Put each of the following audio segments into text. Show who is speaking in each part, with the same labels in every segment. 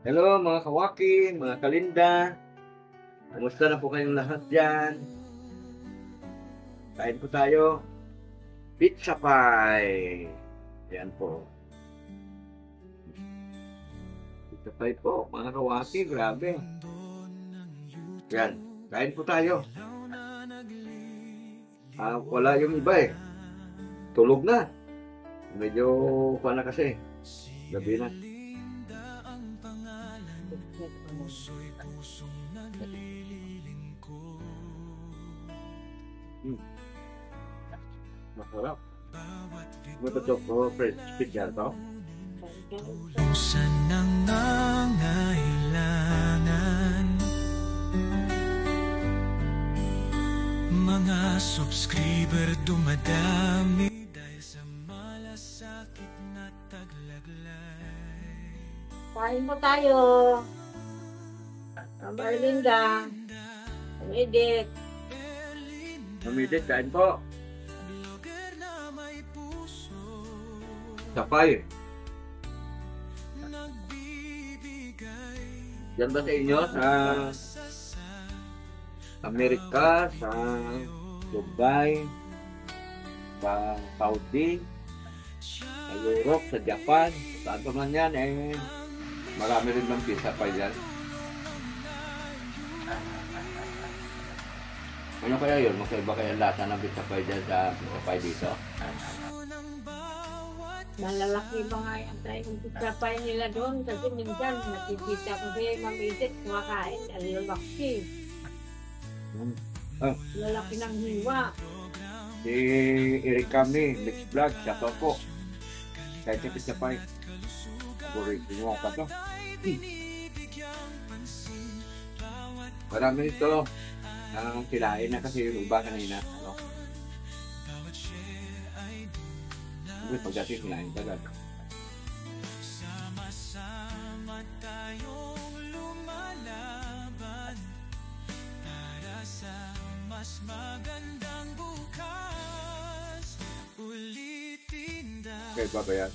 Speaker 1: Hello mga kawaki, mga kalinda. Kumusta na po kayong lahat dyan? Kain po tayo. Pizza pie. Yan po. Pizza pie po, mga kawaki. Grabe. Yan. Kain po tayo. Ah, wala yung iba eh. Tulog na. Medyo pa na kasi. Gabi na. Masarap. Matutok ko, French pizza to.
Speaker 2: Sa nangangailangan Mga subscriber dumadami Dahil sa malasakit na taglaglay
Speaker 3: Kain po tayo. Ang Marlinda. Ang Edith.
Speaker 1: Kain po. Sapay. Yan ba sa inyo? Sa Amerika, sa Dubai, sa Saudi, sa Europe, sa Japan, saan pa man yan, eh, marami rin ng pizza pa yan. Ano kaya yun? Magkaiba kaya ang lasa ng pizza pie dyan sa pizza pie dito?
Speaker 3: Malalaki ba nga yan tayo kung pagkapay nila doon kasi minsan nakikita ko Ma'am Edith kumakain. Ang lalaki.
Speaker 1: Hmm. Ah.
Speaker 3: Lalaki ng hiwa.
Speaker 1: Si Eric Kami, Mix Vlog, siya to po. Kahit sa pizza pie. Paborito mo ka to. Hmm. Marami ito. Ang kilain na kasi yung iba kanina. Ano? Uy, pagdating kilain talaga.
Speaker 2: Sama-sama tayong lumalaban Para sa mas magandang bukas Ulitin
Speaker 1: Kaya ba ba yan?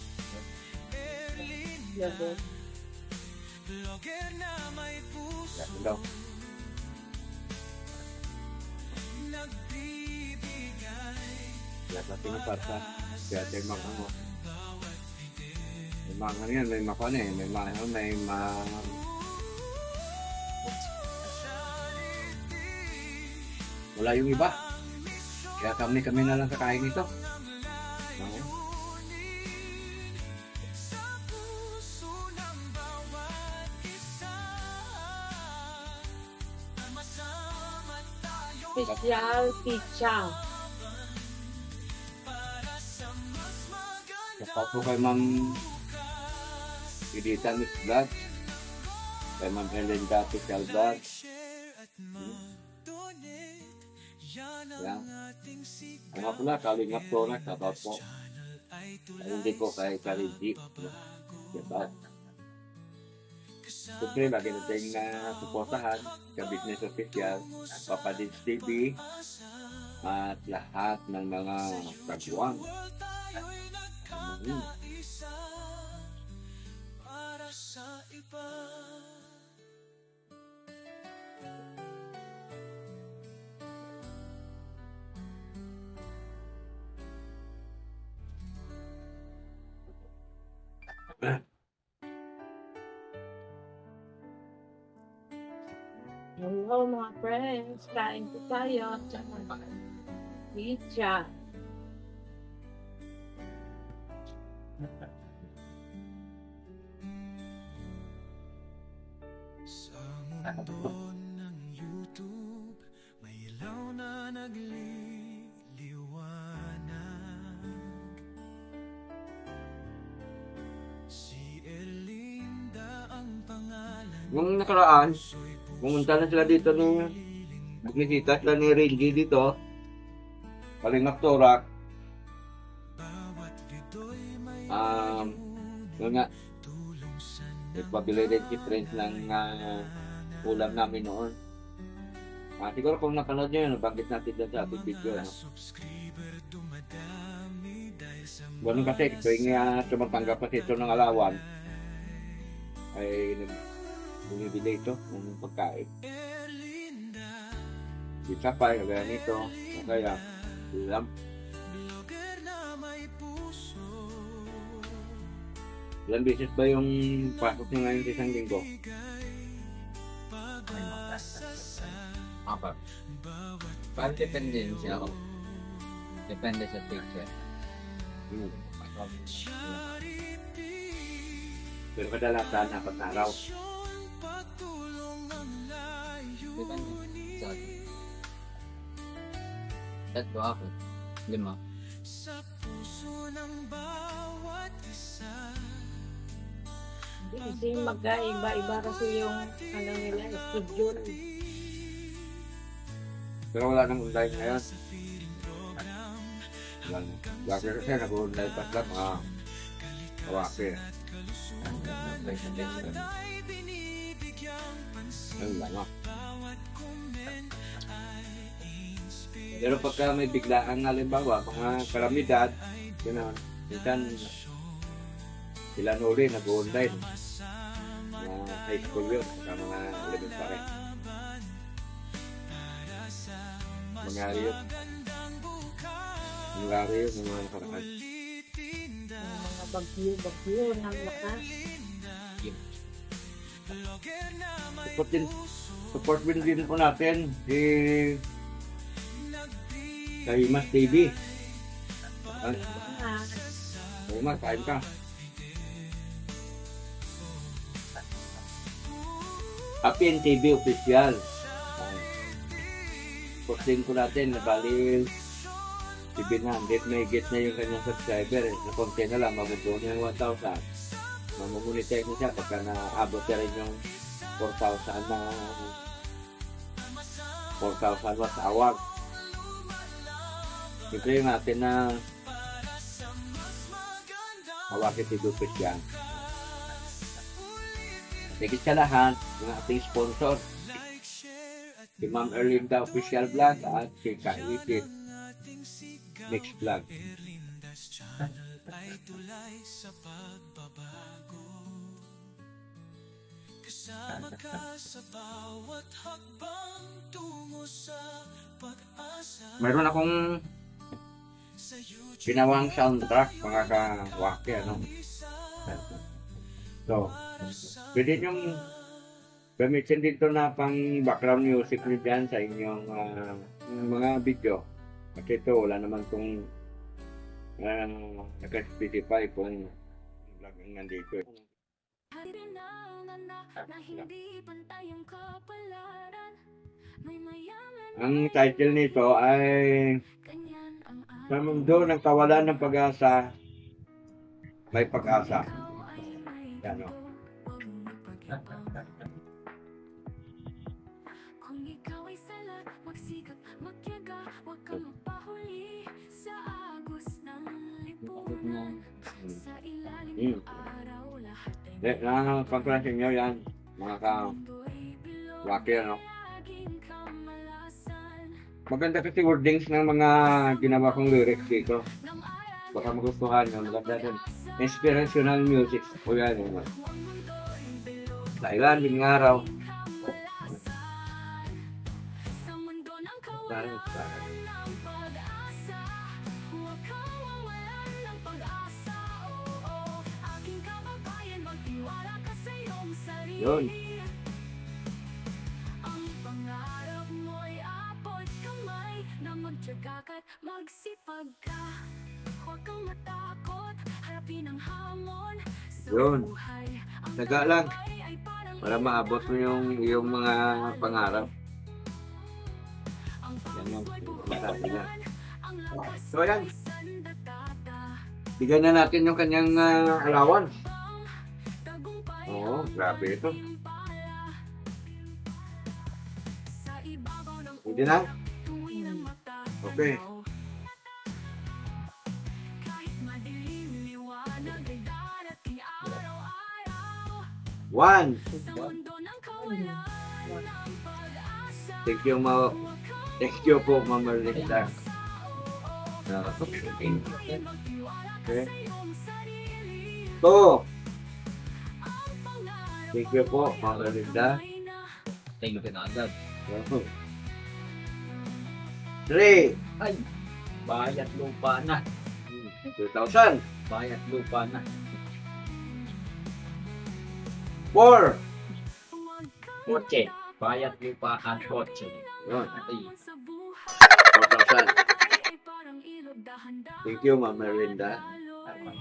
Speaker 3: Yabo.
Speaker 2: Blogger na may puso
Speaker 1: Yan Yan natin yung parsa. Kaya tayo mga ano. May mga ano yan, may ano eh. May mga ano, may mga... Wala yung iba. Kaya kami kami na lang kakain ito.
Speaker 2: Tayo
Speaker 3: Special pizza.
Speaker 2: para sa mas magandang
Speaker 1: Shout po kay Ma'am Edita Miss Vlog. Kay Ma'am Helen Dati Vlog.
Speaker 2: share at mag-donate Yan ang
Speaker 1: Yan.
Speaker 2: ating sikap
Speaker 1: Ang nga pala, kalingap ko na. Shout po.
Speaker 2: ay
Speaker 1: Ay, hindi ko kay Karindi. Diba? Siyempre, lagi natin na suportahan sa Business Official at Papa Dins TV at lahat ng mga kagwang. Mm.
Speaker 2: isa para sa iba
Speaker 3: Hello mga friends. Kain po tayo. Pizza.
Speaker 2: Sa mundo ng YouTube May ilaw na nagliliwanag Si Erlinda ang pangalan
Speaker 1: Nung nakaraan, pumunta na sila dito nung bumisita sila ni Renji dito. Kalingap Torak. Um, yun nga, nagpabili rin si friends ng ah, ulam namin noon. Ah, siguro kung napanood nyo yun, nabanggit natin dyan sa ating video. Ano? Ganun kasi, tuwing uh, tumatanggap kasi ito ng alawan, ay bumibili ito ng pagkain. Isa pa, kagaya nito, o kaya,
Speaker 2: puso
Speaker 1: Ilang beses ba yung pasok niya ngayon sa isang linggo?
Speaker 2: Bigay pag-asa sa
Speaker 4: Apa?
Speaker 2: bawat
Speaker 4: Parang depende siya ako. Depende sa teacher.
Speaker 1: Hmm. Pero kadalasan, apat na araw.
Speaker 2: Ang
Speaker 4: Depende sa
Speaker 2: layunin
Speaker 4: Tatlo ako. Lima.
Speaker 2: Sa puso ng bawat isa
Speaker 3: Kasi magkaiba-iba kasi yung ano nila, schedule.
Speaker 1: Pero wala nang online ngayon. Wala na. Bakit kasi nag-online pa sila mga kawaki.
Speaker 2: Ay binibigyang pansin
Speaker 1: Ayun lang.
Speaker 2: Bawat comment ay inspiration
Speaker 1: Pero pagka may biglaan halimbawa, mga kalamidad, gano'n, minsan sila nuli nag-online. Mga high school yun, sa mga elementary. Mangyari yun. Mangyari yun ng mga nakaraan.
Speaker 3: Mga bagyo-bagyo ng lakas.
Speaker 1: Support din, support din din po natin si kay Mas TV. Ah,
Speaker 3: Ah,
Speaker 1: Mas, kain ka. Happy TV official. Posting ko natin, nabali 700, may get na yung kanyang subscriber. Eh. Na lang, mabubuo niya yung 1,000. Mamumonetize na siya pagka naabot niya rin yung 4,000 na 4,000 watts hour. Siyempre natin na hawakit si Dupit yan. Higit sa lahat, yung ating sponsor, si Ma'am Erlinda Official Vlog at si Kaitit Mix Vlog.
Speaker 2: Ay tulay sa pagbabago Kasama ka sa bawat hakbang tungo sa pag-asa
Speaker 1: Meron akong ginawang soundtrack mga kawaki, ano. So, pwede niyong gamitin dito na pang background music niyo dyan sa inyong ah, mga video. Kasi ito, wala naman kung uh, naka-specify kung vlog ang nandito.
Speaker 5: Na, na ang
Speaker 1: title nito ay Sa mundo ng kawalan ng pag-asa, may pag-asa. Yan,
Speaker 5: gusto, ilalim
Speaker 1: Mm.
Speaker 5: ng araw, lahat ay
Speaker 1: Eh, nakakapagklasin nyo yan, mga.
Speaker 5: Laging kamalasan
Speaker 1: Maganda kasi wordings ng mga ginawa kong lyrics dito. Baka magustuhan nyo, maganda din. Inspirational music. O yan, yun. Sa ilalim ng araw. Yun.
Speaker 5: Ang pangarap mo'y apot kamay Na magtyaga ka't magsipag ka Huwag kang matakot Harapin ang hamon Sa
Speaker 1: Yun.
Speaker 5: buhay Ang
Speaker 1: Taga lang.
Speaker 5: tagumpay ay parang
Speaker 1: Para maabot mo yung, yung mga pangarap.
Speaker 5: Ang
Speaker 1: Yan yung
Speaker 5: pagod
Speaker 1: masabi niya.
Speaker 5: Ang lakas
Speaker 1: So, yan.
Speaker 5: ay sandatata
Speaker 1: Bigyan na natin yung kanyang ah, allowance. Grabe ito. Hindi na? Okay. One. Thank you, ma Thank you po, Mama Linda. Ah, Okay. Two. Thank you po, Ma'am Erlinda.
Speaker 4: Thank you na agad.
Speaker 1: Three.
Speaker 4: Ay, bayat lupa na.
Speaker 1: 2,000.
Speaker 4: Bayat lupa na.
Speaker 1: Four.
Speaker 4: Kotse. Bayat lupa at kotse.
Speaker 1: Yun,
Speaker 4: Ay,
Speaker 1: 4,000. Thank you, Ma'am Erlinda. Thank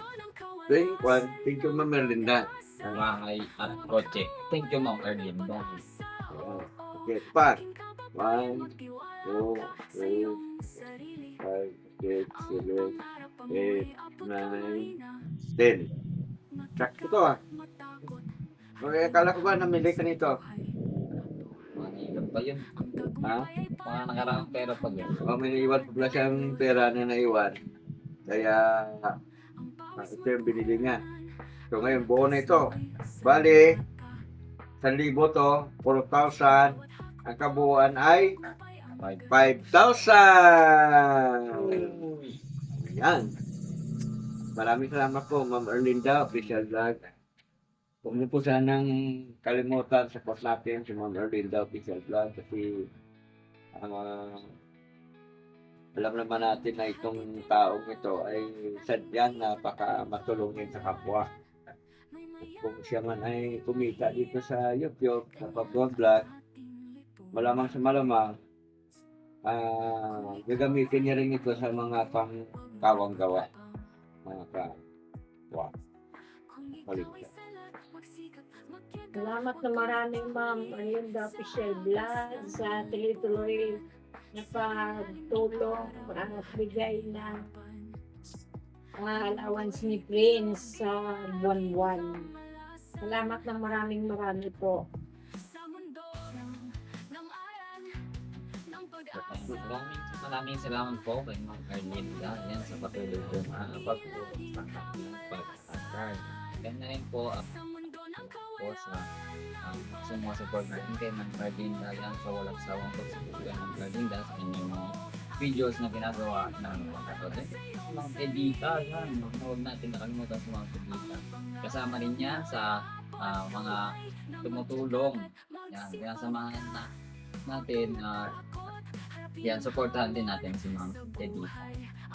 Speaker 1: one. Thank you, Ma'am Erlinda.
Speaker 4: bahay at kotse. Thank you, Ma'am Erlinda.
Speaker 1: Okay, pa. One, two, three, five, six, seven, eight, nine, ten. Sakto to ah. Okay, akala ko ba namili ka nito?
Speaker 4: Mahirap pa yun.
Speaker 1: Ha?
Speaker 4: Mga nakaraang pera pa yun.
Speaker 1: O may naiwan pa pala siyang pera na naiwan. Kaya, ito yung binili niya. So ngayon, buo na ito. Bali, 1,000 to, 4,000. Ang kabuuan ay 5,000! Ayan. Maraming salamat po, Ma'am Erlinda, official vlog. Huwag niyo po sanang kalimutan support natin si Ma'am Erlinda, official vlog kasi ah, alam naman natin na itong taong ito ay sadyang napaka matulungin sa kapwa. Kung siya man ay kumita dito sa YouTube, sa pag-vlog, malamang sa malamang, ah gagamitin niya rin ito sa mga pang kawang gawa. Mga ka, wow, paligid.
Speaker 3: Salamat na maraming ma'am Ayunda Official Vlog sa tuloy-tuloy na pagtulong at bigay ng uh, allowance ni Prince sa buwan-buwan. Salamat na maraming marami po.
Speaker 4: Maraming, maraming salamat po kay Ma'am Erlinda. Yan sa patuloy po na pagtulong sa kanyang pag-aral. Yan na rin po ang po sa um, sumusupport natin kay Ma'am Erlinda. Yan sa walang sawang pagsupport kay Ma'am Erlinda sa inyong mga videos na ginagawa ng mga kapatid. Mga pedita, yan. Huwag natin nakalimutan sa mga pedita. Kasama rin yan sa ah, mga tumutulong. Yan, kaya samahan na natin ah, yan, supportahan din natin si Ma'am Teddy.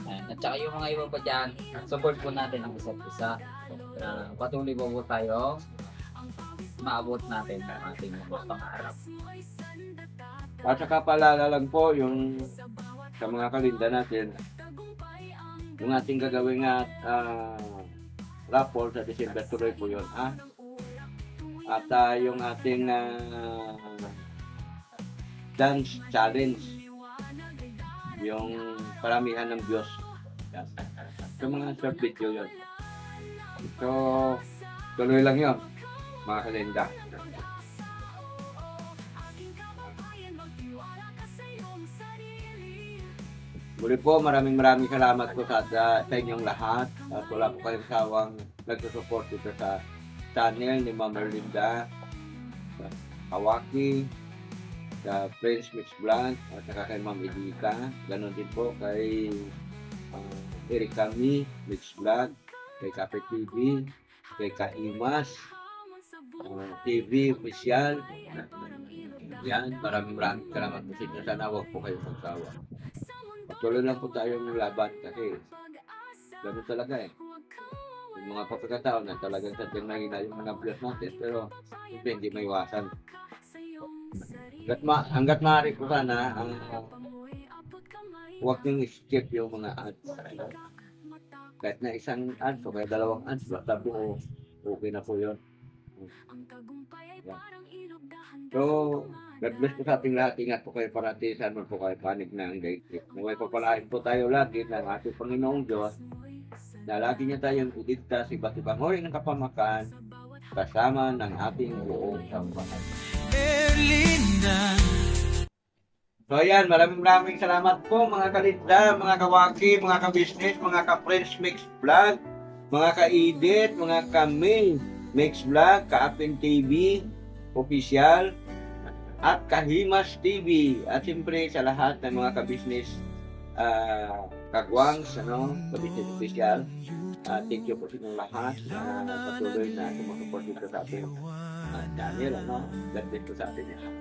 Speaker 4: Ayan. At saka yung mga iba pa dyan, support po natin ang isa't isa. Uh, patuloy po po tayo maabot natin ang ating mga pangarap.
Speaker 1: At saka paalala lang po yung sa mga kalinda natin, yung ating gagawin nga uh, rapport sa December tuloy po yun. Ha? At ah, yung ating ah, dance challenge, yung paramihan ng Diyos. Yan. Ito mga short video yun. So, tuloy lang yun, mga kalinda. Muli po, maraming maraming salamat po sa, sa, inyong lahat. At wala po kayong sawang nagsusupport dito sa channel ni Ma'am Erlinda, sa Kawaki, sa Prince Mix Blanc, at saka kay Ma'am Edita. Ganon din po kay uh, Eric Cami, Mix Blanc, kay Kape TV, kay Kaimas, uh, TV Official. Yan, maraming maraming salamat po sa inyo. Sana huwag po kayo magsawa. Patuloy lang po tayo ng laban kasi ganun talaga eh. Yung mga pagkakataon na talagang sadyang nangina yung mga views natin pero hindi, hindi may iwasan. Hanggat, ma hanggat maaari ko sana ang huwag niyong skip yung mga ads. Kahit na isang ads o kaya dalawang ads, basta po okay na po yun. Yan. So, God bless po sa ating lahat. Ingat po kayo parati. Saan man po kayo panig na ang daigdig. Naway papalain po tayo lagi ng ating Panginoong Diyos na lagi niya tayong iligtas iba't ibang uri ng kapamakan kasama ng ating buong sambahan. So ayan, maraming maraming salamat po mga kalinda, mga kawaki, mga ka-business, mga ka-French Mix Vlog, mga ka-edit, mga ka-main Mix Vlog, ka-Apin TV, official, at Kahimas TV. At siyempre sa lahat ng mga ka-business, ah, kagwangs, ano, ka-business official. Ah, thank you po sa inyong lahat na patuloy na sumusupport dito sa ating uh, channel. Ano? God bless po sa atin lahat.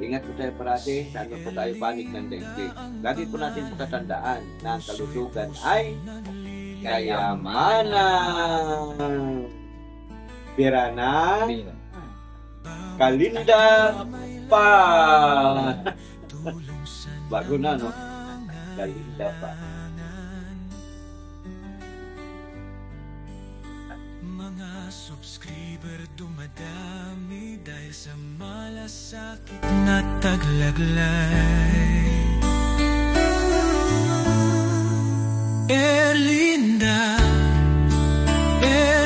Speaker 1: Ingat po tayo parati. Sana po tayo panig ng daigdig. Lagi po natin patatandaan na ang kalusugan ay kayamanan.
Speaker 4: Birana,
Speaker 1: Kalinda pa. Bago na, no? Kalinda pa.
Speaker 2: Mga subscriber dumadami dahil sa malasakit na taglaglay. Erlinda, Erlinda.